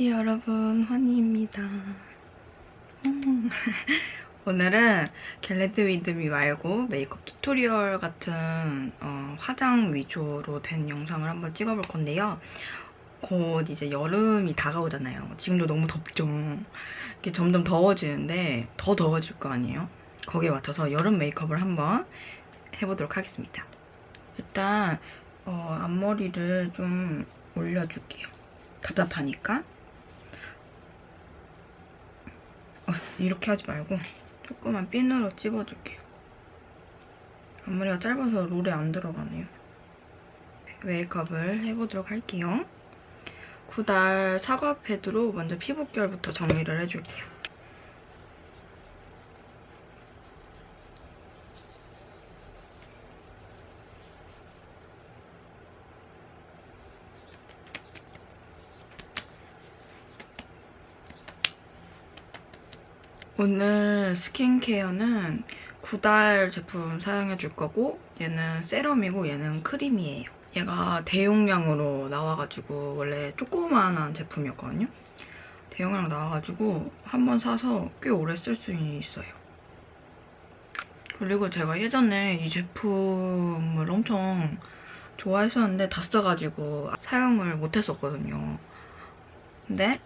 안녕하세요 여러분 환희입니다. 음. 오늘은 겟레드 위드미 말고 메이크업 튜토리얼 같은 어, 화장 위주로 된 영상을 한번 찍어볼 건데요. 곧 이제 여름이 다가오잖아요. 지금도 너무 덥죠. 이게 점점 더워지는데 더 더워질 거 아니에요? 거기에 맞춰서 여름 메이크업을 한번 해보도록 하겠습니다. 일단 어, 앞머리를 좀 올려줄게요. 답답하니까 어, 이렇게 하지 말고 조그만 핀으로 찝어줄게요. 앞머리가 짧아서 롤에 안 들어가네요. 메이크업을 해보도록 할게요. 구달 사과 패드로 먼저 피부결부터 정리를 해줄게요 오늘 스킨케어는 구달 제품 사용해 줄 거고 얘는 세럼이고 얘는 크림이에요. 얘가 대용량으로 나와가지고 원래 조그만한 제품이었거든요. 대용량 나와가지고 한 번 사서 꽤 오래 쓸 수 있어요. 그리고 제가 예전에 이 제품을 엄청 좋아했었는데 다 써가지고 사용을 못했었거든요. 근데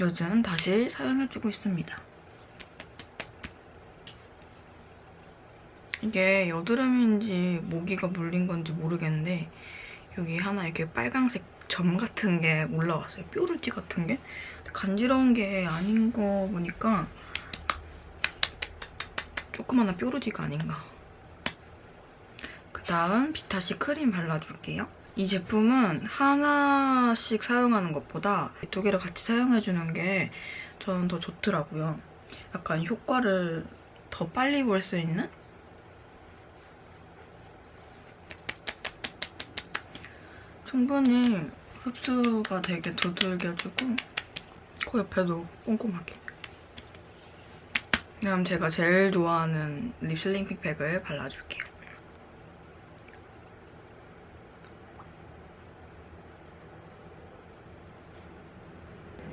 요즘 다시 사용해주고 있습니다. 이게 여드름인지 모기가 물린 건지 모르겠는데 여기 하나 이렇게 빨강색 점 같은 게 올라왔어요. 뾰루지 같은 게. 간지러운 게 아닌 거 보니까 조그마한 뾰루지가 아닌가. 그 다음 비타시 크림 발라줄게요. 이 제품은 하나씩 사용하는 것보다 두 개를 같이 사용해주는 게 저는 더 좋더라고요. 약간 효과를 더 빨리 볼 수 있는? 충분히 흡수가 되게 두들겨주고 코 옆에도 꼼꼼하게. 그럼 제가 제일 좋아하는 립슬링 픽팩을 발라줄게요.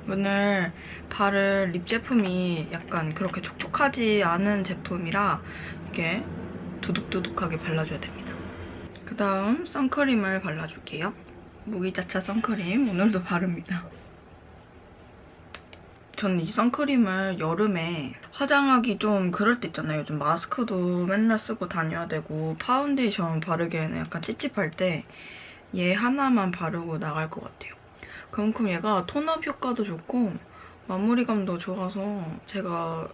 오늘 바를 립 제품이 약간 그렇게 촉촉하지 않은 제품이라 이게 두둑두둑하게 발라줘야 됩니다. 그 다음 선크림을 발라줄게요. 무기자차 선크림 오늘도 바릅니다. 저는 이 선크림을 여름에 화장하기 좀 그럴 때 있잖아요. 요즘 마스크도 맨날 쓰고 다녀야 되고 파운데이션 바르기에는 약간 찝찝할 때 얘 하나만 바르고 나갈 것 같아요. 그만큼 얘가 톤업 효과도 좋고 마무리감도 좋아서 제가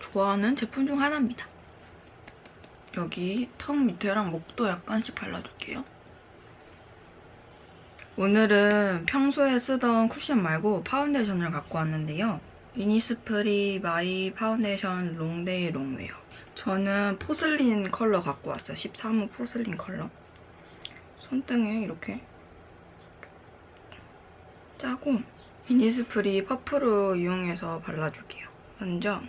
좋아하는 제품 중 하나입니다. 여기 턱 밑에랑 목도 약간씩 발라줄게요. 오늘은 평소에 쓰던 쿠션 말고 파운데이션을 갖고 왔는데요. 이니스프리 마이 파운데이션 롱데이 롱웨어. 저는 포슬린 컬러 갖고 왔어요. 13호 포슬린 컬러. 손등에 이렇게 짜고 이니스프리 퍼프로 이용해서 발라줄게요. 먼저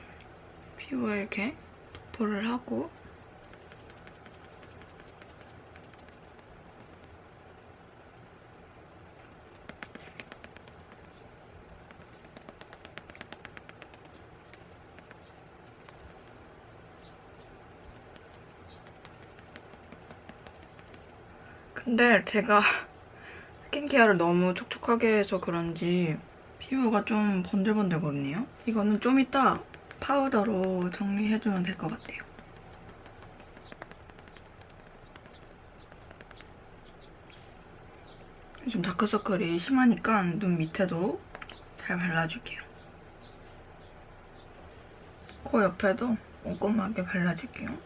피부에 이렇게 도포를 하고 근데 제가 스킨케어를 너무 촉촉하게 해서 그런지 피부가 좀 번들번들거리네요. 이거는 좀 이따 파우더로 정리해주면 될 것 같아요. 요즘 다크서클이 심하니까 눈 밑에도 잘 발라줄게요. 코 옆에도 꼼꼼하게 발라줄게요.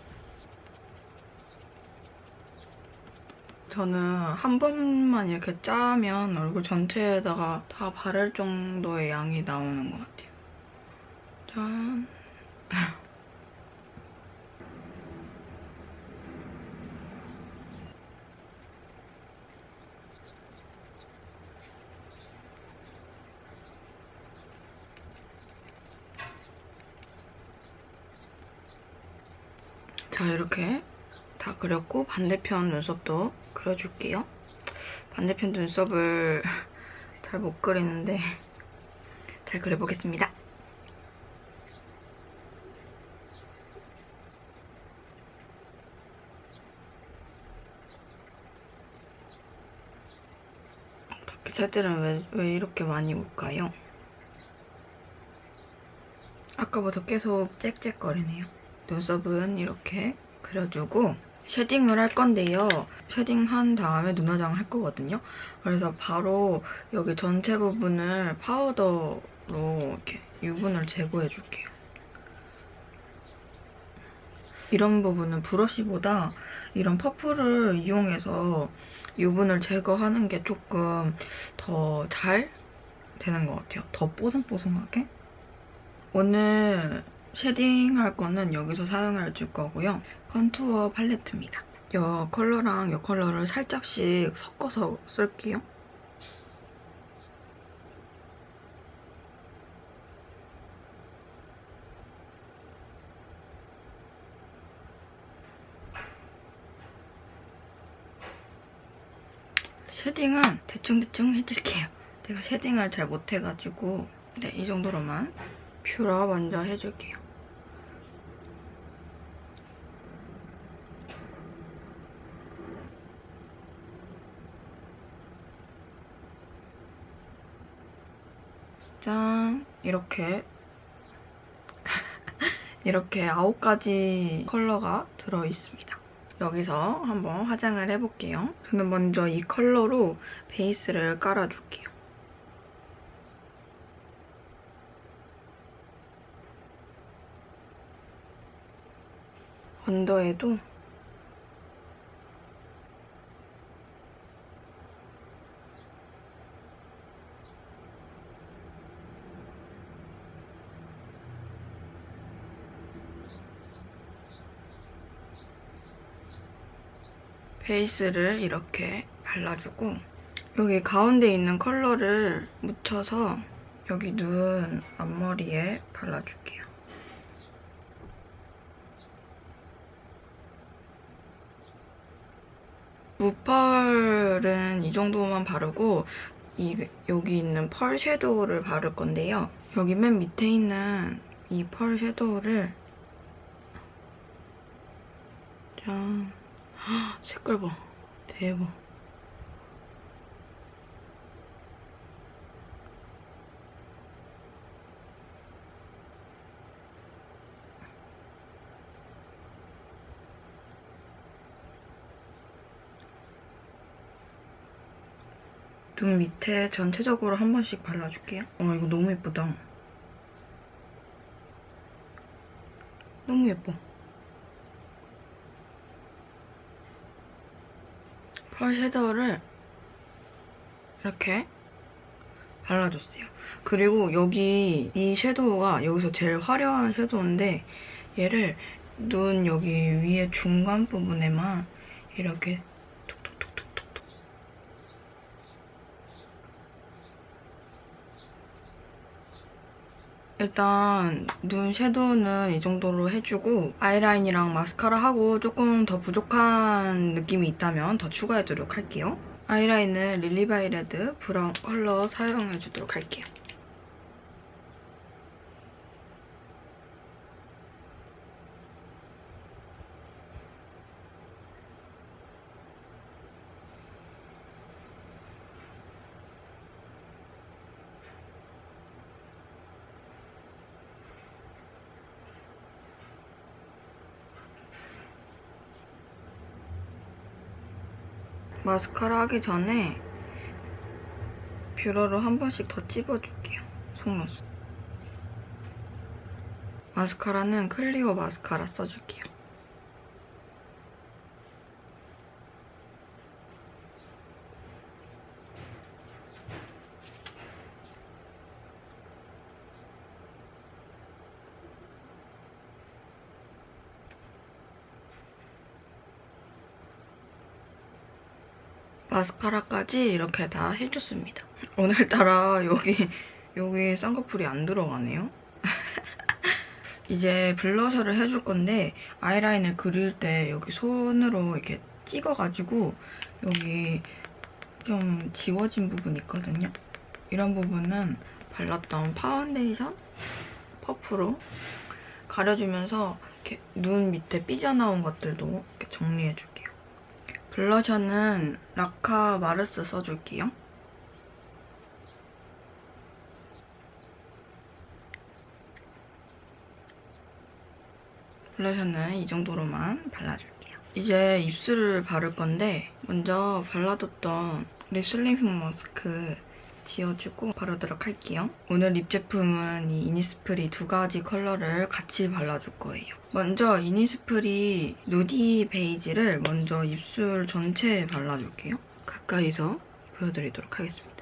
저는 한 번만 이렇게 짜면 얼굴 전체에다가 다 바를 정도의 양이 나오는 것 같아요. 짠. 자, 이렇게 다 그렸고 반대편 눈썹도 그려줄게요. 반대편 눈썹을 잘 못 그리는데 잘 그려보겠습니다. 다크새들은 왜, 왜 이렇게 많이 올까요? 아까부터 계속 짹짹거리네요. 눈썹은 이렇게 그려주고 쉐딩을 할 건데요. 쉐딩한 다음에 눈화장을 할 거거든요. 그래서 바로 여기 전체 부분을 파우더로 이렇게 유분을 제거해 줄게요. 이런 부분은 브러쉬보다 이런 퍼프를 이용해서 유분을 제거하는 게 조금 더 잘 되는 것 같아요. 더 뽀송뽀송하게. 오늘 쉐딩 할 거는 여기서 사용할 줄 거고요. 컨투어 팔레트입니다. 이 컬러랑 이 컬러를 살짝씩 섞어서 쓸게요. 쉐딩은 대충대충 해줄게요. 제가 쉐딩을 잘 못해가지고 네, 이 정도로만 뷰러 먼저 해줄게요. 짠! 이렇게 이렇게 아홉 가지 컬러가 들어있습니다. 여기서 한번 화장을 해볼게요. 저는 먼저 이 컬러로 베이스를 깔아줄게요. 언더에도 베이스를 이렇게 발라주고 여기 가운데 있는 컬러를 묻혀서 여기 눈 앞머리에 발라줄게요. 무펄은 이 정도만 바르고 이, 여기 있는 펄 섀도우를 바를 건데요. 여기 맨 밑에 있는 이 펄 섀도우를 짠 헉, 색깔 봐. 대박. 눈 밑에 전체적으로 한 번씩 발라줄게요. 어, 이거 너무 예쁘다. 너무 예뻐. 펄 섀도우를 이렇게 발라줬어요. 그리고 여기 이 섀도우가 여기서 제일 화려한 섀도우인데 얘를 눈 여기 위에 중간 부분에만 이렇게 톡톡톡톡톡 일단 눈 섀도우는 이 정도로 해주고 아이라인이랑 마스카라 하고 조금 더 부족한 느낌이 있다면 더 추가해주도록 할게요. 아이라인은 릴리바이레드 브라운 컬러 사용해주도록 할게요. 마스카라 하기 전에 뷰러로 한 번씩 더 찝어줄게요. 속눈썹. 마스카라는 클리오 마스카라 써줄게요. 마스카라까지 이렇게 다 해줬습니다. 오늘따라 여기 여기 쌍꺼풀이 안 들어가네요. 이제 블러셔를 해줄 건데 아이라인을 그릴 때 여기 손으로 이렇게 찍어가지고 여기 좀 지워진 부분 있거든요. 이런 부분은 발랐던 파운데이션 퍼프로 가려주면서 이렇게 눈 밑에 삐져나온 것들도 정리해줄게요. 블러셔는 라카 마르스 써줄게요. 블러셔는 이 정도로만 발라줄게요. 이제 입술을 바를 건데 먼저 발라뒀던 립슬리핑 마스크 지워주고 바르도록 할게요. 오늘 립 제품은 이 이니스프리 두 가지 컬러를 같이 발라줄 거예요. 먼저 이니스프리 누디 베이지를 먼저 입술 전체에 발라줄게요. 가까이서 보여드리도록 하겠습니다.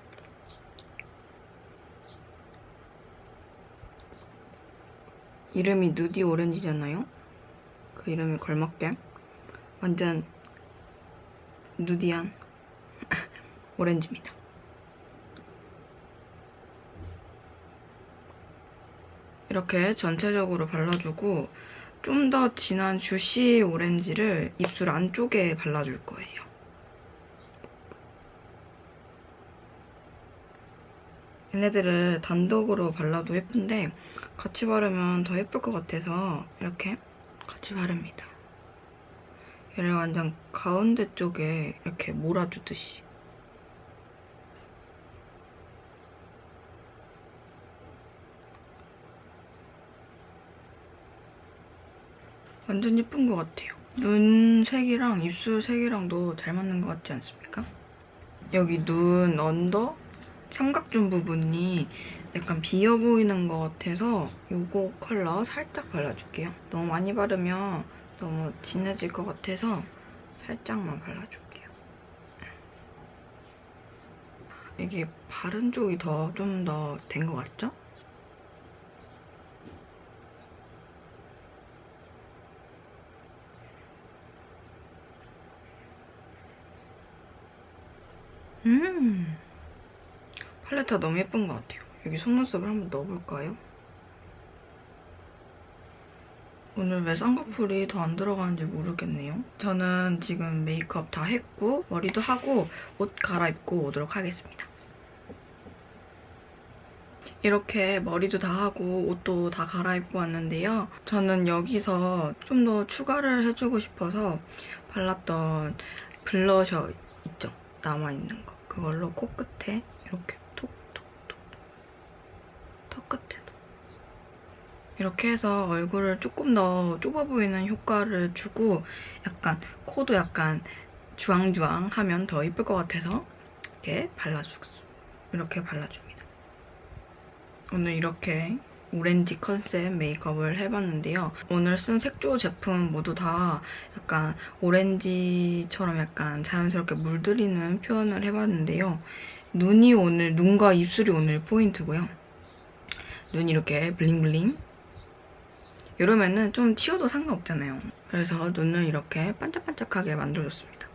이름이 누디 오렌지잖아요. 그 이름에 걸맞게 완전 누디한 오렌지입니다. 이렇게 전체적으로 발라주고 좀 더 진한 주시 오렌지를 입술 안쪽에 발라줄 거예요. 얘네들을 단독으로 발라도 예쁜데 같이 바르면 더 예쁠 것 같아서 이렇게 같이 바릅니다. 얘를 완전 가운데 쪽에 이렇게 몰아주듯이 완전 예쁜 것 같아요. 눈 색이랑 입술 색이랑도 잘 맞는 것 같지 않습니까? 여기 눈 언더 삼각존 부분이 약간 비어 보이는 것 같아서 이거 컬러 살짝 발라줄게요. 너무 많이 바르면 너무 진해질 것 같아서 살짝만 발라줄게요. 이게 바른 쪽이 더 좀 더 된 것 같죠? 음 팔레트가 너무 예쁜 것 같아요. 여기 속눈썹을 한번 넣어볼까요? 오늘 왜 쌍꺼풀이 더 안 들어가는지 모르겠네요. 저는 지금 메이크업 다 했고 머리도 하고 옷 갈아입고 오도록 하겠습니다. 이렇게 머리도 다 하고 옷도 다 갈아입고 왔는데요. 저는 여기서 좀 더 추가를 해주고 싶어서 발랐던 블러셔 있죠? 남아있는 거. 그걸로 코끝에 이렇게 톡톡톡 턱 끝에도 이렇게 해서 얼굴을 조금 더 좁아 보이는 효과를 주고 약간 코도 약간 주황주황 하면 더 이쁠 것 같아서 이렇게 발라주고 이렇게 발라줍니다. 오늘 이렇게 오렌지 컨셉 메이크업을 해봤는데요. 오늘 쓴 색조 제품 모두 다 약간 오렌지처럼 약간 자연스럽게 물들이는 표현을 해봤는데요. 눈이 오늘, 눈과 입술이 오늘 포인트고요. 눈이 이렇게 블링블링. 이러면은 좀 튀어도 상관없잖아요. 그래서 눈을 이렇게 반짝반짝하게 만들어줬습니다.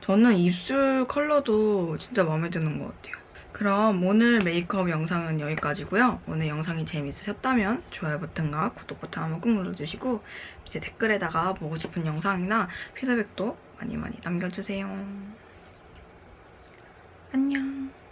저는 입술 컬러도 진짜 마음에 드는 것 같아요. 그럼 오늘 메이크업 영상은 여기까지고요. 오늘 영상이 재밌으셨다면 좋아요 버튼과 구독 버튼 한번 꾹 눌러주시고 이제 댓글에다가 보고 싶은 영상이나 피드백도 많이 많이 남겨주세요. 안녕.